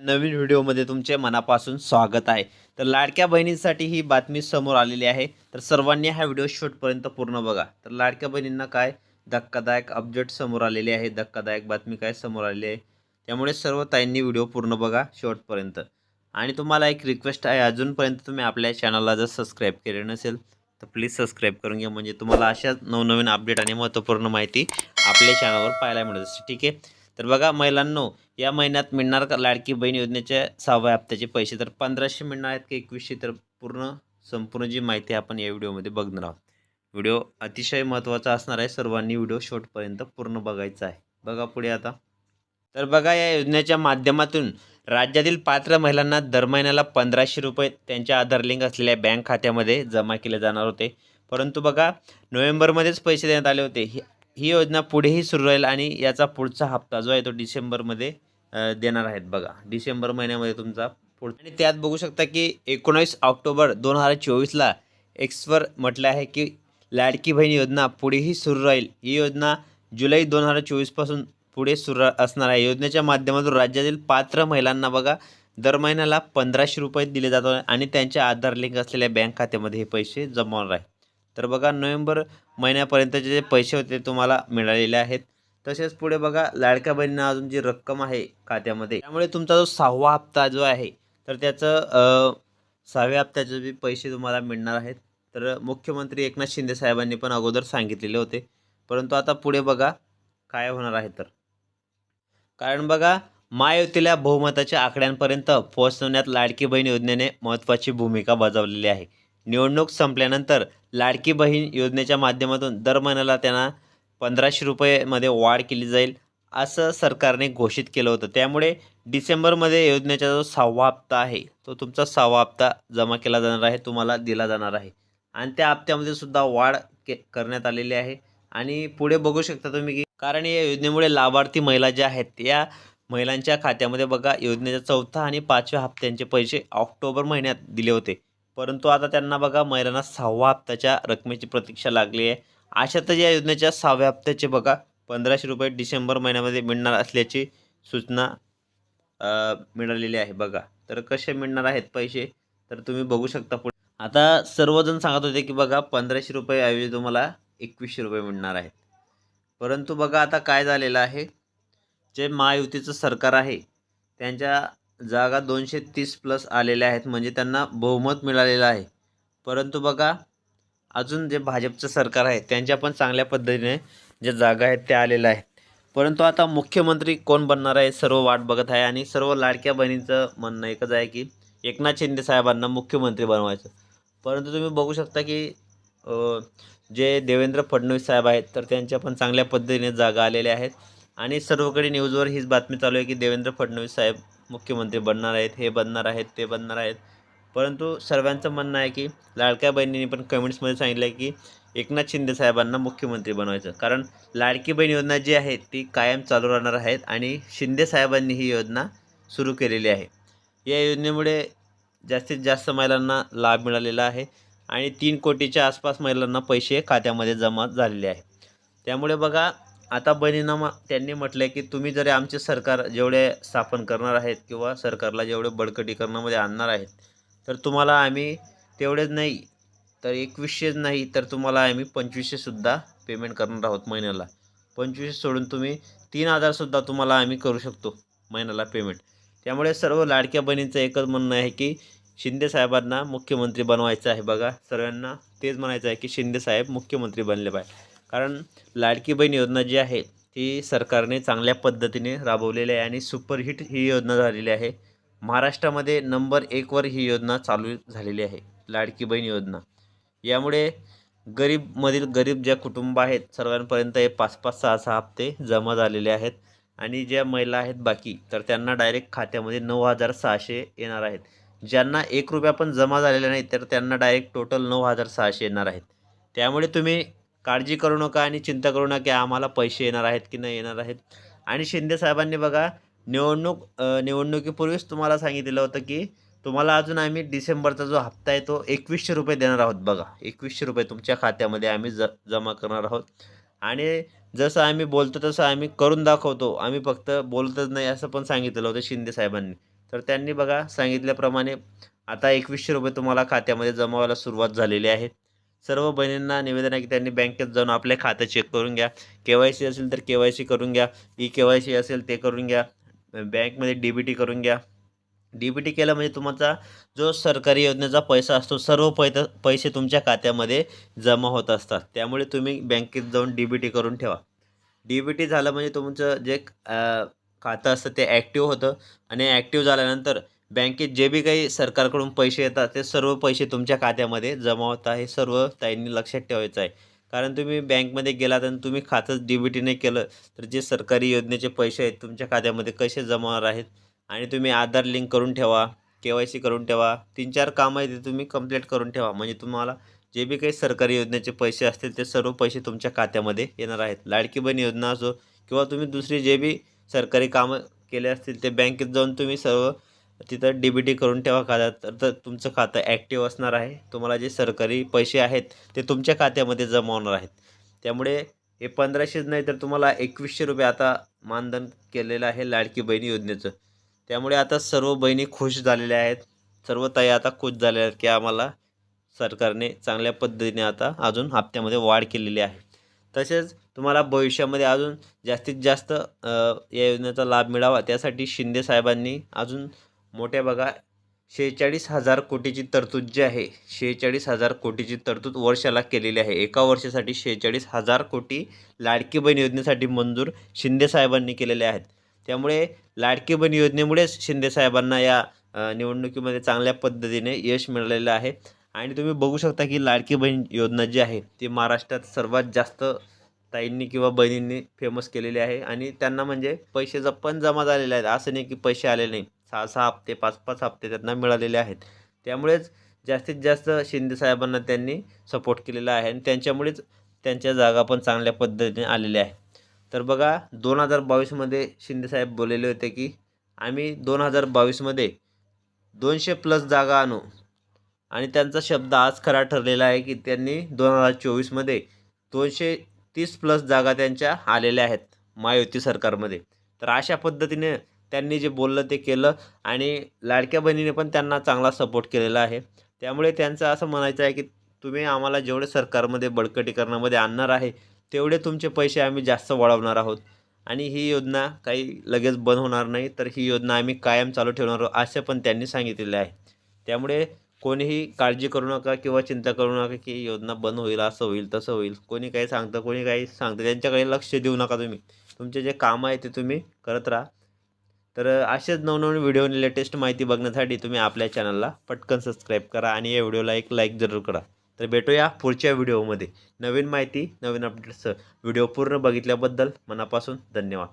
नवीन व्हिडिओमध्ये तुमचे मनापासून स्वागत आहे. तर लाडक्या बहिणींसाठी ही बातमी समोर आलेली आहे. तर सर्वांनी हा व्हिडिओ शेवटपर्यंत पूर्ण बघा. तर लाडक्या बहिणींना काय धक्कादायक अपडेट समोर आलेली आहे धक्कादायक बातमी काय समोर आलेली आहे त्यामुळे सर्व ताईंनी व्हिडिओ पूर्ण बघा शेवटपर्यंत आणि तुम्हाला एक रिक्वेस्ट आहे अजूनपर्यंत तुम्ही आपल्या चॅनलला जर सबस्क्राईब केले नसेल तर प्लीज सबस्क्राईब करून घ्या. म्हणजे तुम्हाला अशाच नवनवीन अपडेट आणि महत्त्वपूर्ण माहिती आपल्या चॅनलवर पाहायला मिळत असते. ठीक आहे? तर बघा महिलांनो या महिन्यात मिळणार लाडकी बहीण योजनेच्या सहाव्या हप्त्याचे पैसे? तर पंधराशे मिळणार आहेत की एकवीसशे? तर पूर्ण संपूर्ण जी माहिती आपण या व्हिडिओमध्ये बघणार आहोत. व्हिडिओ अतिशय महत्त्वाचा असणार आहे. सर्वांनी व्हिडिओ शेवटपर्यंत पूर्ण बघायचा आहे. बघा पुढे आता. तर बघा या योजनेच्या माध्यमातून राज्यातील पात्र महिलांना दर महिन्याला पंधराशे रुपये त्यांच्या आधार लिंक असलेल्या बँक खात्यामध्ये जमा केले जाणार होते. परंतु बघा नोव्हेंबरमध्येच पैसे देण्यात आले होते. ही योजना पुढेही सुरू राहील आणि याचा पुढचा हप्ता जो आहे तो डिसेंबरमध्ये देणार आहेत. बघा डिसेंबर महिन्यामध्ये तुमचा पुढ आणि त्यात बघू शकता की एकोणावीस ऑक्टोबर दोन हजार चोवीसला एक्सवर म्हटलं आहे की लाडकी बहीण योजना पुढेही सुरू राहील. ही योजना जुलै दोन हजार चोवीसपासून पुढे सुरू असणार आहे. योजनेच्या माध्यमातून राज्यातील पात्र महिलांना बघा दर महिन्याला पंधराशे रुपये दिले जातात आणि त्यांच्या आधार लिंक असलेल्या बँक खात्यामध्ये हे पैसे जमा होणार आहे. तर बघा नोव्हेंबर महिन्यापर्यंतचे जे पैसे होते तुम्हाला मिळालेले आहेत. तसेच पुढे बघा लाडक्या बहिणींना अजून जी रक्कम आहे खात्यामध्ये त्यामुळे तुमचा जो सहावा हप्ता जो आहे तर त्याचं सहाव्या हप्त्याचे बी पैसे तुम्हाला मिळणार आहेत. तर मुख्यमंत्री एकनाथ शिंदे साहेबांनी पण अगोदर सांगितलेले होते. परंतु आता पुढे बघा काय होणार आहे तर. कारण बघा महायुतीला बहुमताच्या आकड्यांपर्यंत पोहोचवण्यात लाडकी बहीण योजनेने महत्त्वाची भूमिका बजावलेली आहे. निवडणूक संपल्यानंतर लाडकी बहीण योजनेच्या माध्यमातून दर महिन्याला त्यांना पंधराशे रुपयेमध्ये वाढ केली जाईल असं सरकारने घोषित केलं होतं. त्यामुळे डिसेंबरमध्ये योजनेचा जो सहावा हप्ता आहे तो तुमचा सहावा हप्ता जमा केला जाणार आहे तुम्हाला दिला जाणार आहे. आणि त्या हप्त्यामध्ये सुद्धा वाढ के करण्यात आलेली आहे. आणि पुढे बघू शकता तुम्ही की कारण या योजनेमुळे लाभार्थी महिला ज्या आहेत या महिलांच्या खात्यामध्ये बघा योजनेच्या चौथा आणि पाचव्या हप्त्यांचे पैसे ऑक्टोबर महिन्यात दिले होते. परंतु आता त्यांना बघा महिलांना सहावा हप्त्याच्या रकमेची प्रतीक्षा लागली आहे. अशातच या योजनेच्या सहाव्या हप्त्याचे बघा पंधराशे रुपये डिसेंबर महिन्यामध्ये मिळणार असल्याची सूचना मिळालेली आहे बघा. तर कसे मिळणार आहेत पैसे? तर तुम्ही बघू शकता पुढे. आता सर्वजण सांगत होते की बघा पंधराशे रुपये ऐवजी तुम्हाला एकवीसशे रुपये मिळणार आहेत. परंतु बघा आता काय झालेलं आहे. जे महायुतीचं सरकार आहे त्यांच्या जागा दोनशे तीस प्लस आलेल्या आहेत. म्हणजे त्यांना बहुमत मिळालेलं आहे. परंतु बघा अजून जे भाजपचं सरकार आहे त्यांच्या पण चांगल्या पद्धतीने ज्या जागा आहेत त्या आलेल्या आहेत. परंतु आता मुख्यमंत्री कोण बनणार आहे सर्व वाट बघत आहे. आणि सर्व लाडक्या बहिणींचं म्हणणं एकच आहे की एकनाथ शिंदे साहेबांना मुख्यमंत्री बनवायचं. परंतु तुम्ही बघू शकता की जे देवेंद्र फडणवीस साहेब आहेत तर त्यांच्या पण चांगल्या पद्धतीने जागा आलेल्या आहेत. आणि सर्वकडे न्यूजवर हीच बातमी चालू आहे की देवेंद्र फडणवीस साहेब मुख्यमंत्री बनणार आहेत हे बनणार आहेत ते बनणार आहेत. परंतु सर्वांचं म्हणणं आहे की लाडक्या बहिणींनी पण कमेंट्समध्ये सांगितलं आहे की एकनाथ शिंदे साहेबांना मुख्यमंत्री बनवायचं. कारण लाडकी बहीण योजना जी आहे ती कायम चालू राहणार आहेत आणि शिंदे साहेबांनी ही योजना सुरू केलेली आहे. या योजनेमुळे जास्तीत जास्त महिलांना लाभ मिळालेला आहे आणि तीन कोटीच्या आसपास महिलांना पैसे खात्यामध्ये जमा झालेले आहे. त्यामुळे बघा आता बहिणींना मग त्यांनी म्हटलं आहे की तुम्ही जरी आमचे सरकार जेवढे स्थापन करणार आहेत किंवा सरकारला जेवढे बळकटीकरणामध्ये आणणार आहेत तर तुम्हाला आम्ही तेवढेच नाही तर एकवीसशेच नाही तर तुम्हाला आम्ही पंचवीसशेसुद्धा पेमेंट करणार आहोत महिन्याला. पंचवीसशे सोडून तुम्ही तीन हजारसुद्धा तुम्हाला आम्ही करू शकतो महिन्याला पेमेंट त्यामुळे सर्व लाडक्या बहिणींचं एकच म्हणणं आहे की शिंदे साहेबांना मुख्यमंत्री बनवायचं आहे बघा. सर्वांना तेच म्हणायचं आहे की शिंदे साहेब मुख्यमंत्री बनले पाहिजे. कारण लाडकी बहीण योजना जी आहे ती सरकारने चांगल्या पद्धतीने राबवलेली आहे आणि सुपरहिट ही योजना झालेली आहे. महाराष्ट्रामध्ये नंबर एकवर ही योजना चालू झालेली आहे लाडकी बहीण योजना. यामुळे गरीबमधील गरीब ज्या कुटुंब आहेत सर्वांपर्यंत हे पाच पाच सहा सहा हप्ते जमा झालेले आहेत आणि ज्या महिला आहेत बाकी तर त्यांना डायरेक्ट खात्यामध्ये नऊ हजार सहाशे येणार आहेत. ज्यांना एक रुपया पण जमा झालेला नाही तर त्यांना डायरेक्ट टोटल नऊ हजार सहाशे येणार आहेत. त्यामुळे तुम्ही काळजी करू नका आणि चिंता करू नका आम्हाला पैसे येणार आहेत की नाही येणार आहेत. आणि शिंदे साहेबांनी बघा निवडणूक निवडणुकीपूर्वीच तुम्हाला सांगितलेलं होतं की तुम्हाला अजून आम्ही डिसेंबरचा जो हप्ता आहे तो एकवीसशे रुपये देणार आहोत बघा. एकवीसशे रुपये तुमच्या खात्यामध्ये आम्ही ज जमा करणार आहोत. आणि जसं आम्ही बोलतो तसं आम्ही करून दाखवतो. आम्ही फक्त बोलतच नाही असं पण सांगितलेलं होतं शिंदे साहेबांनी. तर त्यांनी बघा सांगितल्याप्रमाणे आता एकवीसशे रुपये तुम्हाला खात्यामध्ये जमा व्हायला सुरुवात झालेली आहे. सर्व बहिणींना निवेदन आहे की त्यांनी बँकेत जाऊन आपले खातं चेक करून घ्या. के वाय सी असेल तर के वाय सी करून घ्या. ई के वाय सी असेल ते करून घ्या. बँकमध्ये डी बी टी करून घ्या. डी बी टी केलं म्हणजे तुमचा जो सरकारी योजनेचा पैसा असतो सर्व पैत पैसे तुमच्या खात्यामध्ये जमा होत असतात. त्यामुळे तुम्ही बँकेत जाऊन डी बी टी करून ठेवा. डी बी टी झालं म्हणजे तुमचं जे खातं असतं ते ॲक्टिव्ह होतं. आणि ॲक्टिव्ह झाल्यानंतर बँकेत जे बी काही सरकारकडून पैसे येतात ते सर्व पैसे तुमच्या खात्यामध्ये जमा होत आहे. सर्व ताईंनी लक्षात ठेवायचं आहे. कारण तुम्ही बँकमध्ये गेलात आणि तुम्ही खातंच डी बी टीने केलं तर जे सरकारी योजनेचे पैसे आहेत तुमच्या खात्यामध्ये कसे जमा होणार आहेत? आणि तुम्ही आधार लिंक करून ठेवा के वाय सी करून ठेवा तीन चार कामं आहे ते तुम्ही कंप्लीट करून ठेवा. म्हणजे तुम्हाला जे बी काही सरकारी योजनेचे पैसे असतील ते सर्व पैसे तुमच्या खात्यामध्ये येणार आहेत. लाडकी बहीण योजना असो किंवा तुम्ही दुसरी जे बी सरकारी कामं केले असतील ते बँकेत जाऊन तुम्ही सर्व तिथं डी बी टी करून ठेवा खात्यात. तर तर तुमचं खातं ॲक्टिव्ह असणार आहे. तुम्हाला जे सरकारी पैसे आहेत ते तुमच्या खात्यामध्ये जमा होणार आहेत. त्यामुळे हे पंधराशेच नाही तर तुम्हाला एकवीसशे रुपये आता मानधन केलेलं आहे लाडकी बहिणी योजनेचं. त्यामुळे आता सर्व बहिणी खुश झालेल्या आहेत. सर्व ताई आता खुश झालेल्या आहेत की आम्हाला सरकारने चांगल्या पद्धतीने आता अजून हप्त्यामध्ये वाढ केलेली आहे. तसेच तुम्हाला भविष्यामध्ये अजून जास्तीत जास्त या योजनेचा लाभ मिळावा. त्यासाठी शिंदे साहेबांनी अजून मोठ्या बघा शेहेचाळीस हजार कोटीची तरतूद जी आहे शेहेचाळीस हजार कोटीची तरतूद वर्षाला केलेली आहे. एका वर्षासाठी शेहेचाळीस हजार कोटी लाडकी बहीण योजनेसाठी मंजूर शिंदेसाहेबांनी केलेले आहेत. त्यामुळे लाडकी बहीण योजनेमुळेच शिंदे साहेबांना या निवडणुकीमध्ये चांगल्या पद्धतीने यश मिळालेलं आहे. आणि तुम्ही बघू शकता की लाडकी बहीण योजना जी आहे ती महाराष्ट्रात सर्वात जास्त ताईंनी किंवा बहिणींनी फेमस केलेली आहे. आणि त्यांना म्हणजे पैसे पण जमा झालेले आहेत. असं नाही की पैसे आले नाही. सहा सहा हप्ते पाच पाच हप्ते त्यांना मिळालेले आहेत. त्यामुळेच जास्तीत जास्त शिंदेसाहेबांना त्यांनी सपोर्ट केलेला आहे आणि त्यांच्यामुळेच त्यांच्या जागा पण चांगल्या पद्धतीने आलेल्या आहे तर बघा दोन हजार बावीसमध्ये शिंदेसाहेब बोललेले होते की आम्ही दोन हजार बावीसमध्ये दोनशे प्लस जागा आणू. आणि त्यांचा शब्द आज खरा ठरलेला आहे की त्यांनी दोन हजार चोवीसमध्ये दोनशे तीस प्लस जागा त्यांच्या आलेल्या आहेत महायुती सरकारमध्ये. तर अशा पद्धतीने त्यांनी जे बोललं ते केलं आणि लाडक्या बहिणीने पण त्यांना चांगला सपोर्ट केलेला आहे. त्यामुळे त्यांचं असं म्हणायचं आहे की तुम्ही आम्हाला जेवढे सरकारमध्ये बळकटीकरणामध्ये आणणार आहे तेवढे तुमचे पैसे आम्ही जास्त वळवणार आहोत. आणि ही योजना काही लगेच बंद होणार नाही तर ही योजना आम्ही कायम चालू ठेवणार आहोत असे पण त्यांनी सांगितलेले आहे. त्यामुळे कोणीही काळजी करू नका किंवा चिंता करू नका की ही योजना बंद होईल असं होईल तसं होईल. कोणी काही सांगतं कोणी काही सांगतं त्यांच्याकडे लक्ष देऊ नका तुम्ही. तुमचे जे काम आहे ते तुम्ही करत राहा. तर असेच नवनवीन व्हिडिओ लेटेस्ट माहिती बघण्यासाठी तुम्ही आपल्या चॅनलला पटकन सबस्क्राईब करा आणि या व्हिडिओला एक लाईक जरूर करा. तर भेटूया पुढच्या व्हिडिओमध्ये नवीन माहिती नवीन अपडेट्स व्हिडिओ पूर्ण बघितल्याबद्दल मनापासून धन्यवाद.